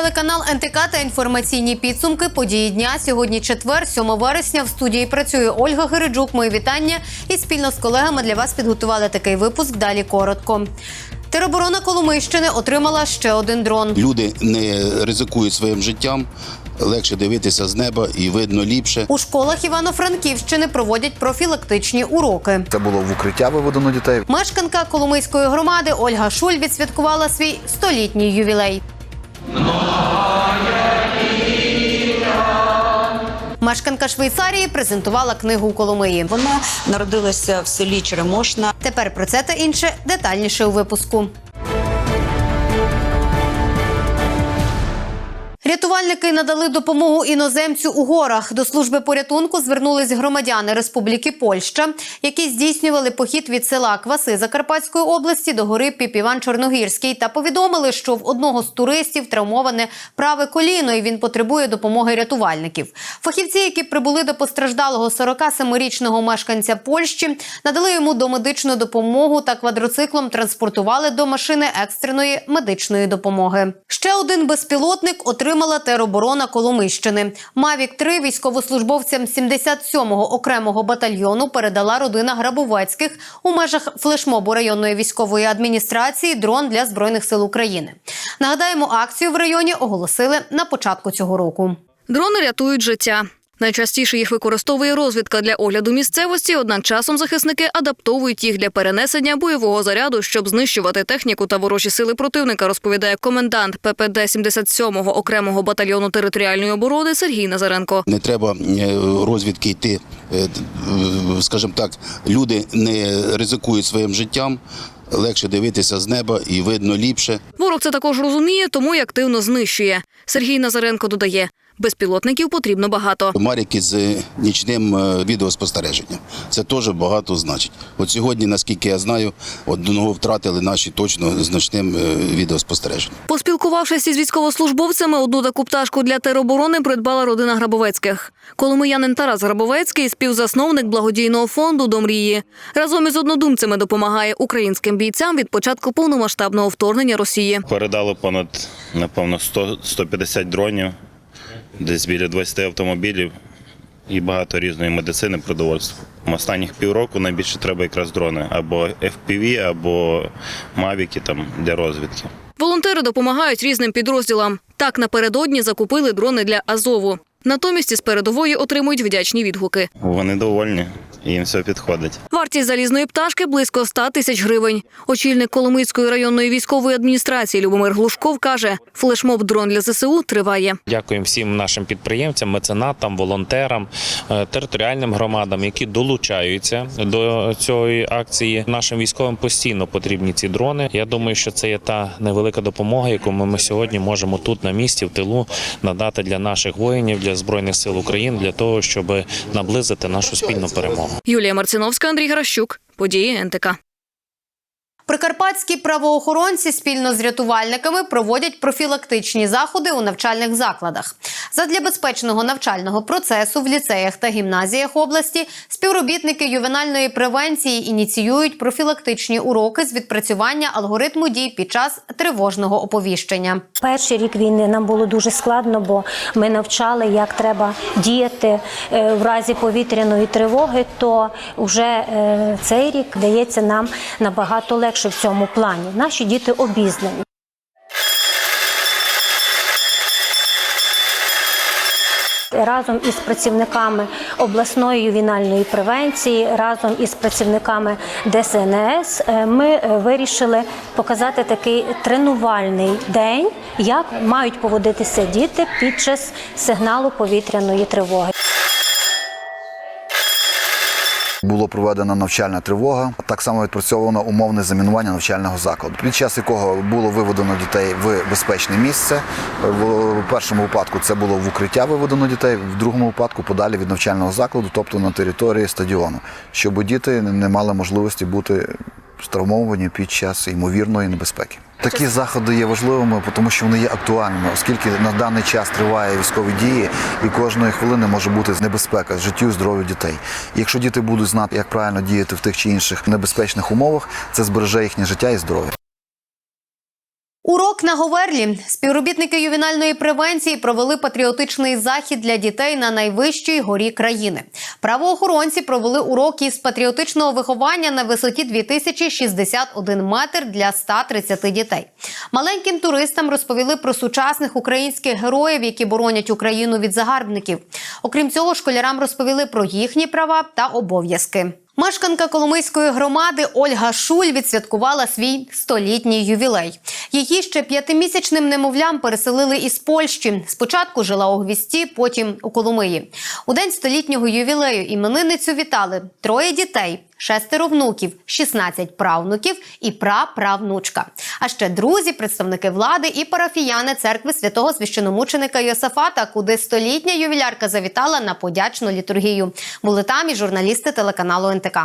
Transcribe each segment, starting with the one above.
телеканал НТК та інформаційні підсумки події дня. Сьогодні четвер, 7 вересня. В студії працює Ольга Гереджук. Мої вітання і спільно з колегами для вас підготували такий випуск. Далі коротко. Тероборона Коломийщини отримала ще один дрон. Люди не ризикують своїм життям. Легше дивитися з неба і видно ліпше. У школах Івано-Франківщини проводять профілактичні уроки. Це було в укриття виведено дітей. Мешканка Коломийської громади Ольга Шуль відсвяткувала свій столітній ювілей. Мешканка Швейцарії презентувала книгу у Коломиї. Вона народилася в селі Черемошна. Тепер про це та інше детальніше у випуску. Рятувальники надали допомогу іноземцю у горах. До служби порятунку звернулись громадяни Республіки Польща, які здійснювали похід від села Кваси Закарпатської області до гори Піпіван Чорногірський та повідомили, що в одного з туристів травмоване праве коліно, і він потребує допомоги рятувальників. Фахівці, які прибули до постраждалого 47-річного мешканця Польщі, надали йому домедичну допомогу та квадроциклом транспортували до машини екстреної медичної допомоги. Ще один безпілотник отримала тероборона Коломийщини. Мавік 3 військовослужбовцям 77-го окремого батальйону передала родина Грабовецьких у межах флешмобу районної військової адміністрації дрон для збройних сил України. Нагадаємо, акцію в районі оголосили на початку цього року. Дрони рятують життя. Найчастіше їх використовує розвідка для огляду місцевості, однак часом захисники адаптовують їх для перенесення бойового заряду, щоб знищувати техніку та ворожі сили противника, розповідає комендант ППД 77-го окремого батальйону територіальної оборони Сергій Назаренко. Не треба е, розвідки йти, е, е, скажімо так, люди не ризикують своїм життям. Легше дивитися з неба і видно ліпше. Ворог це також розуміє, тому й активно знищує. Сергій Назаренко додає: безпілотників потрібно багато. Марики з нічним е, відеоспостереженням. Це теж багато значить. От сьогодні, наскільки я знаю, одного втратили наші точно з ночним е, відеоспостереженням. Поспілкувавшись із військовослужбовцями, одну таку пташку для тероборони придбала родина Грабовецьких. Коломиянин Тарас Грабовецький, співзасновник благодійного фонду до мрії. Разом із однодумцями допомагає українським бійцям від початку повномасштабного вторгнення Росії. Передали понад, напевно, 100, 150 дронів, десь біля 20 автомобілів і багато різної медицини, продовольства. Останніх півроку найбільше треба якраз дрони або FPV, або мавіки там для розвідки. Волонтери допомагають різним підрозділам. Так напередодні закупили дрони для Азову. Натомість із передової отримують вдячні відгуки. Вони довольні, їм все підходить. Вартість залізної пташки близько 100 тисяч гривень. Очільник Коломийської районної військової адміністрації Любомир Глушков каже, флешмоб дрон для ЗСУ триває. Дякуємо всім нашим підприємцям, меценатам, волонтерам, е, територіальним громадам, які долучаються до цієї акції. Нашим військовим постійно потрібні ці дрони. Я думаю, що це є та невелика допомога, яку ми сьогодні можемо тут на місці, в тилу надати для наших воїнів, для збройних сил України, для того, щоб наблизити нашу спільну перемогу. Юлія Марциновська, Андрій Гращук. Події НТК. Прикарпатські правоохоронці спільно з рятувальниками проводять профілактичні заходи у навчальних закладах. Задля безпечного навчального процесу в ліцеях та гімназіях області співробітники ювенальної превенції ініціюють профілактичні уроки з відпрацювання алгоритму дій під час тривожного оповіщення. Перший рік війни нам було дуже складно, бо ми навчали, як треба діяти е, в разі повітряної тривоги. То вже е, цей рік дається нам набагато легше в цьому плані. Наші діти обізнані. Разом із працівниками обласної ювінальної превенції, разом із працівниками ДСНС, е, ми е, вирішили показати такий тренувальний день, як мають поводитися діти під час сигналу повітряної тривоги. Було проведена навчальна тривога. Так само відпрацьовано умовне замінування навчального закладу, під час якого було виведено дітей в безпечне місце. В першому випадку це було в укриття виведено дітей, в другому випадку подалі від навчального закладу, тобто на території стадіону, щоб діти не мали можливості бути травмовані під час ймовірної небезпеки. Такі заходи є важливими, тому що вони є актуальними, оскільки на даний час триває військові дії, і кожної хвилини може бути небезпека життю і здоров'ю дітей. І якщо діти будуть знати, як правильно діяти в тих чи інших небезпечних умовах, це збереже їхнє життя і здоров'я. Урок на Говерлі. Співробітники ювенальної превенції провели патріотичний захід для дітей на найвищій горі країни. Правоохоронці провели уроки із патріотичного виховання на висоті 2061 метр для 130 дітей. Маленьким туристам розповіли про сучасних українських героїв, які боронять Україну від загарбників. Окрім цього, школярам розповіли про їхні права та обов'язки. Мешканка Коломийської громади Ольга Шуль відсвяткувала свій столітній ювілей. Її ще п'ятимісячним немовлям переселили із Польщі. Спочатку жила у Гвісті, потім у Коломиї. У день столітнього ювілею іменинницю вітали троє дітей, шестеро внуків, 16 правнуків і праправнучка. А ще друзі, представники влади і парафіяни церкви святого священомученика Йосафата, куди столітня ювілярка завітала на подячну літургію. Були там і журналісти телеканалу НТК.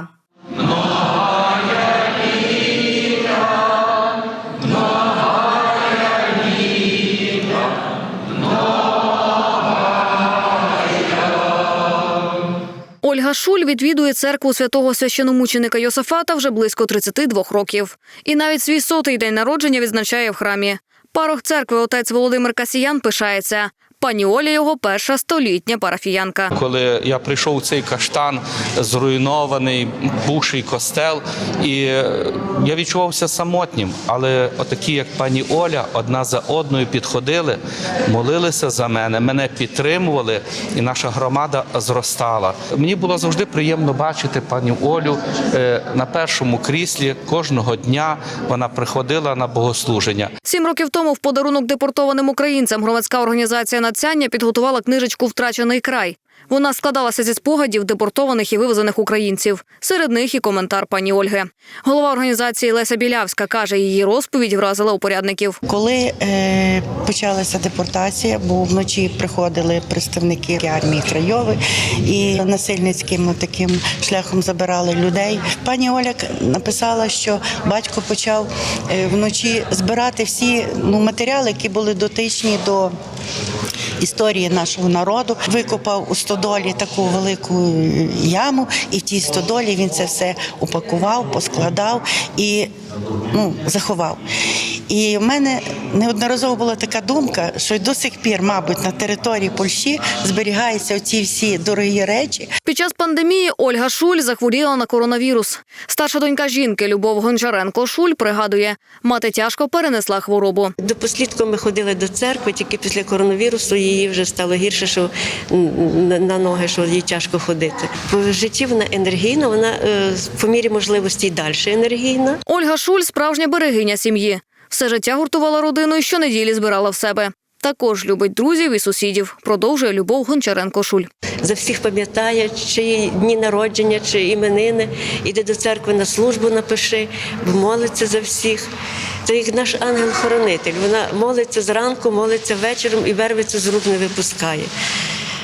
Шуль відвідує церкву святого священомученика Йосафата вже близько 32 років. І навіть свій сотий день народження відзначає в храмі. Парох церкви отець Володимир Касіян пишається. Пані Оля його перша столітня парафіянка. Коли я прийшов у цей каштан, зруйнований, бувший костел, і е, я відчувався самотнім. Але отакі, як пані Оля, одна за одною підходили, молилися за мене, мене підтримували, і наша громада зростала. Мені було завжди приємно бачити пані Олю е, на першому кріслі кожного дня. Вона приходила на богослуження. Сім років тому в подарунок депортованим українцям громадська організація «Надцяння» підготувала книжечку Втрачений край. Вона складалася зі спогадів депортованих і вивезених українців. Серед них і коментар пані Ольги. Голова організації Леся Білявська каже, її розповідь вразила упорядників. Коли е, почалася депортація, бо вночі приходили представники армії Крайови і насильницьким таким шляхом забирали людей. Пані Оля написала, що батько почав е, вночі збирати всі ну, матеріали, які були дотичні до. Історії нашого народу викопав у стодолі таку велику яму, і в тій стодолі він це все упакував, поскладав і ну, заховав. І в мене неодноразово була така думка, що й до сих пір, мабуть, на території Польщі зберігаються оці всі дорогі речі. Під час пандемії Ольга Шуль захворіла на коронавірус. Старша донька жінки Любов Гончаренко Шуль пригадує, мати тяжко перенесла хворобу. До послідку ми ходили до церкви, тільки після коронавірусу її вже стало гірше, що на ноги, що їй тяжко ходити. В житті вона енергійна, вона е, по мірі можливості й далі енергійна. Ольга Шуль справжня берегиня сім'ї. Все життя гуртувала родину і щонеділі збирала в себе. Також любить друзів і сусідів. Продовжує Любов Гончаренко Шуль. За всіх пам'ятає, чи дні народження, чи іменини. Іде до церкви на службу, напиши, молиться за всіх. Це як наш ангел-хоронитель. Вона молиться зранку, молиться вечором і вервицю з рук не випускає.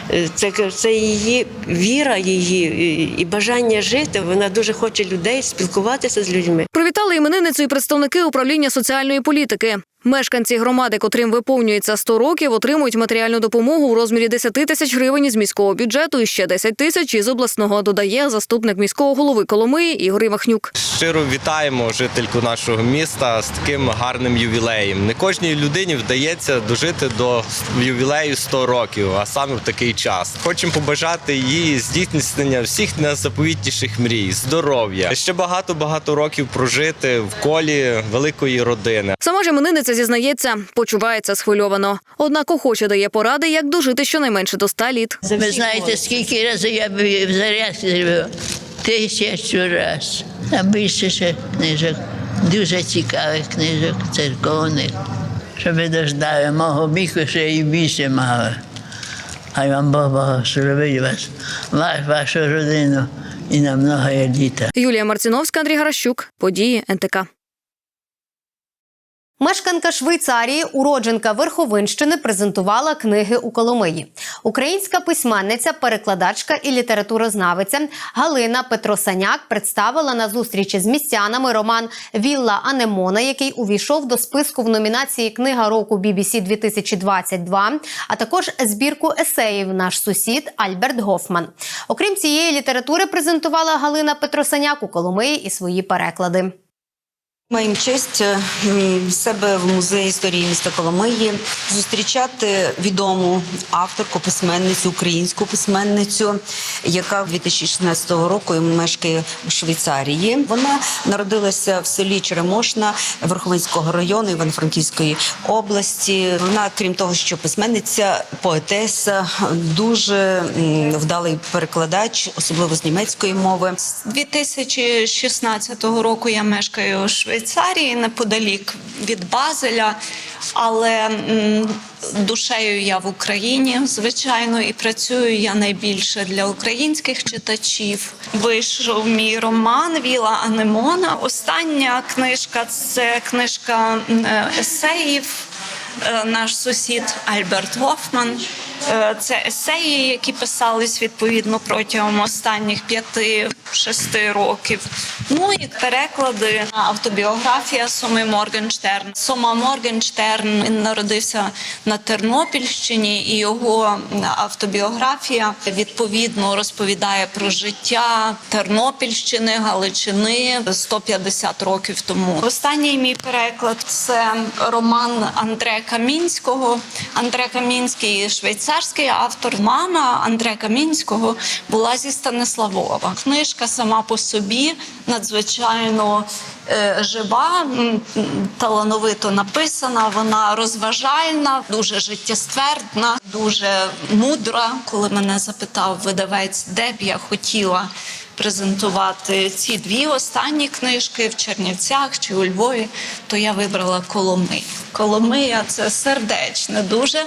Е, Це, це її віра, її і- бажання жити. Вона дуже хоче людей спілкуватися з людьми. Привітали іменинницю і представники управління соціальної політики. Мешканці громади, котрим виповнюється 100 років, отримують матеріальну допомогу у розмірі 10 тисяч гривень із міського бюджету і ще 10 тисяч із обласного, додає заступник міського голови Коломиї Ігор Махнюк. Щиро вітаємо жительку нашого міста з таким гарним ювілеєм. Не кожній людині вдається дожити до ювілею 100 років, а саме в такий час. Хочемо побажати їй здійснення всіх найзаповітніших мрій, здоров'я, ще багато багато років прожити в колі великої родини. Сама ж іменинниця зізнається, почувається схвильовано. Однак охоче дає поради, як дожити щонайменше до 100 літ. Ви знаєте, скільки разів я в зарядці? Тисячу раз. А більше ще книжок, дуже цікавих книжок, церковних. Щоб ви дождали мого віку, ще і більше мали. Хай вам Бог благословить вас, ваш, вашу родину і на многое літа. Юлія Марціновська, Андрій Гаращук. Події НТК. Мешканка Швейцарії, уродженка Верховинщини, презентувала книги у Коломиї. Українська письменниця, перекладачка і літературознавиця Галина Петросаняк представила на зустрічі з містянами роман Вілла Анемона, який увійшов до списку в номінації Книга року BBC 2022, а також збірку есеїв Наш сусід Альберт Гофман. Окрім цієї літератури, презентувала Галина Петросаняк у Коломиї і свої переклади. Маємо честь е, себе в музеї історії міста Коломиї зустрічати відому авторку, письменницю, українську письменницю, яка 2016 року мешкає у Швейцарії. Вона народилася в селі Черемошна Верховинського району Івано-Франківської області. Вона, крім того, що письменниця, поетеса, дуже вдалий перекладач, особливо з німецької мови. З 2016 року я мешкаю у Швейцарії неподалік від Базеля, але душею я в Україні, звичайно, і працюю я найбільше для українських читачів. Вийшов мій роман Віла Анемона. Остання книжка це книжка е, есеїв. Е, Наш сусід Альберт Гофман. Е, Це есеї, які писались відповідно протягом останніх п'яти-шести років. Ну і переклади автобіографія Соми Моргенштерн. Сома Моргенштерн народився на Тернопільщині, і його автобіографія відповідно розповідає про життя Тернопільщини, Галичини 150 років тому. Останній мій переклад це роман Андре Камінського. Андре Камінський швейцарський автор. Мама Андре Камінського була зі Станиславова. Книжка сама по собі надзвичайно е, жива, талановито написана. Вона розважальна, дуже життєствердна, дуже мудра. Коли мене запитав видавець, де б я хотіла презентувати ці дві останні книжки в Чернівцях чи у Львові, то я вибрала Коломий. Коломия це сердечне дуже.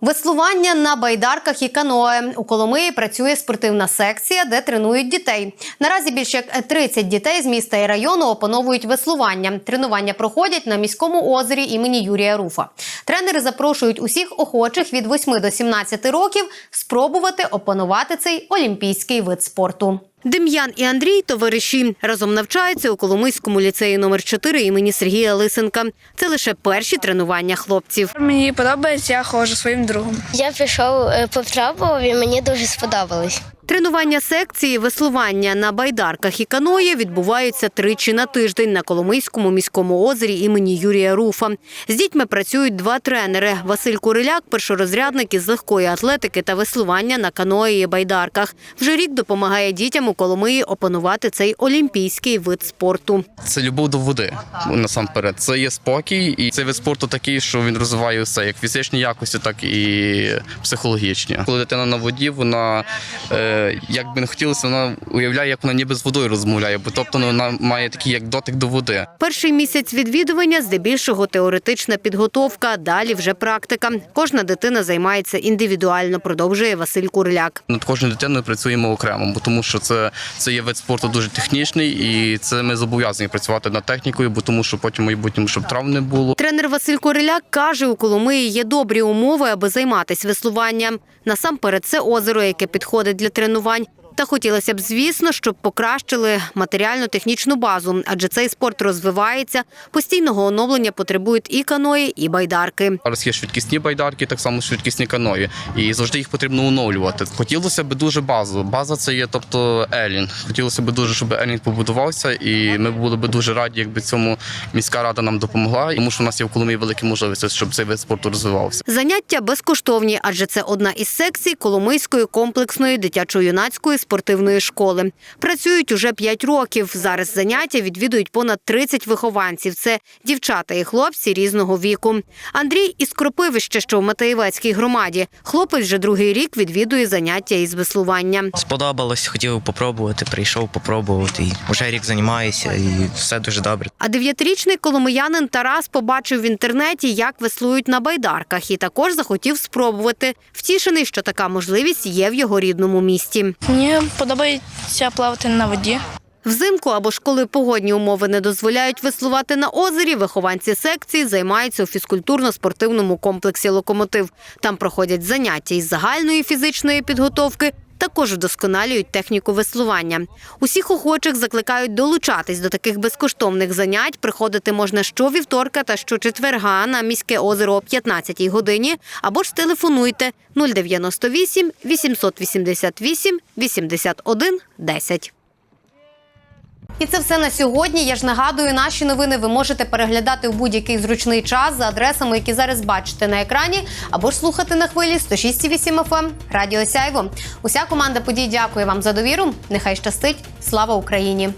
Веслування на байдарках і каное у Коломиї працює спортивна секція, де тренують дітей. Наразі більше як 30 дітей з міста і району опановують веслування. Тренування проходять на міському озері імені Юрія Руфа. Тренери запрошують усіх охочих від 8 до 17 років спробувати опанувати цей олімпійський вид спорту. Дем'ян і Андрій товариші разом навчаються у Коломийському ліцеї номер 4 імені Сергія Лисенка. Це лише перші тренування хлопців. Мені подобається, я ходжу своїм другом. Я пішов, е, попробував і мені дуже сподобалось. Тренування секції веслування на байдарках і каної відбуваються тричі на тиждень на Коломийському міському озері імені Юрія Руфа. З дітьми працюють два тренери: Василь Куриляк, першорозрядник із легкої атлетики та веслування на каної і байдарках. Вже рік допомагає дітям у Коломиї опанувати цей олімпійський вид спорту. Це любов до води насамперед. Це є спокій, і цей вид спорту такий, що він розвиває все як фізичні якості, так і психологічні. Коли дитина на воді, вона е, як би не хотілося, вона уявляє, як вона ніби з водою розмовляє, бо тобто вона має такий як дотик до води. Перший місяць відвідування здебільшого теоретична підготовка, далі вже практика. Кожна дитина займається індивідуально, продовжує Василь Курляк. Над кожною дитиною працюємо окремо, бо тому що це, це є вид спорту дуже технічний, і це ми зобов'язані працювати над технікою, бо тому що потім майбутньому, щоб травм не було. Тренер Василь Куриляк каже, у Коломиї є добрі умови, аби займатися веслуванням. Насамперед, це озеро, яке підходить для тренувань. Та хотілося б, звісно, щоб покращили матеріально-технічну базу, адже цей спорт розвивається. Постійного оновлення потребують і каної, і байдарки. Зараз є швидкісні байдарки, так само швидкісні каної, і завжди їх потрібно оновлювати. Хотілося б дуже базу. База це є, тобто Елін. Хотілося б дуже, щоб Елін побудувався, і ми були б дуже раді, якби цьому міська рада нам допомогла, тому що у нас є в Коломиї великі можливості, щоб цей вид спорту розвивався. Заняття безкоштовні, адже це одна із секцій Коломийської комплексної дитячо-юнацької спортивної школи. Працюють уже 5 років. Зараз заняття відвідують понад 30 вихованців. Це дівчата і хлопці різного віку. Андрій із Кропивища, що в Матеєвецькій громаді. Хлопець вже другий рік відвідує заняття із веслування. Сподобалось, хотів попробувати, прийшов попробувати. І вже рік займаюся, і все дуже добре. А дев'ятирічний коломиянин Тарас побачив в інтернеті, як веслують на байдарках, і також захотів спробувати. Втішений, що така можливість є в його рідному місті. Мені подобається плавати на воді. Взимку або ж коли погодні умови не дозволяють веслувати на озері, вихованці секції займаються у фізкультурно-спортивному комплексі Локомотив. Там проходять заняття із загальної фізичної підготовки. Також вдосконалюють техніку веслування. Усіх охочих закликають долучатись до таких безкоштовних занять. Приходити можна щовівторка та щочетверга на міське озеро о 15-й годині або ж телефонуйте 098 888 81 10. І це все на сьогодні. Я ж нагадую, наші новини ви можете переглядати у будь-який зручний час за адресами, які зараз бачите на екрані, або ж слухати на хвилі 106,8 FM Радіо Сяйво. Уся команда подій дякує вам за довіру. Нехай щастить. Слава Україні!